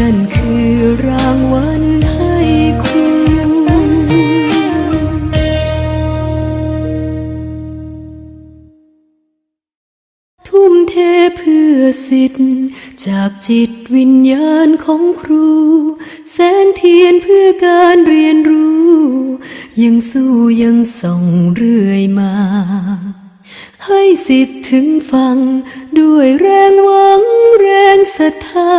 นั่นคือรางวัลให้ครูทุ่มเทเพื่อสิทธิ์ จากจิตวิญญาณของครู แสงเทียนเพื่อการเรียนรู้ ยังสู้ยังส่องเรื่อยมา ให้สิทธิ์ถึงฟัง ด้วยแรงหวังแรงศรัทธา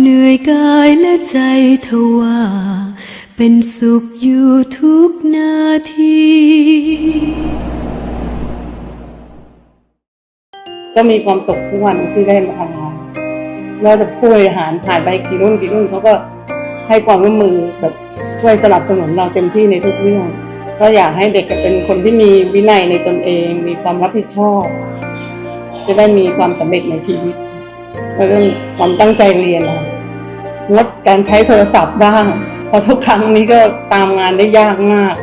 เหนื่อยกายและใจทว่าเป็นสุขอยู่ทุกนาทีก็มีความสุขทุกวันที่ได้มาทำงานแล้วแต่ผู้บริหารผ่านไปกี่รุ่นกี่รุ่นเขาก็ให้ความร่วมมือแบบช่วยสนับสนุนเราเต็มที่ในทุกเรื่อง ก็อยากให้เด็กเป็นคนที่มีวินัยในตนเอง มีความรับผิดชอบ จะได้มีความสำเร็จในชีวิตเรื่องความตั้งใจเรียนนะงดการใช้โทรศัพท์บ้างเพราะทุกครั้งนี้ก็ตามงานได้ยากมาก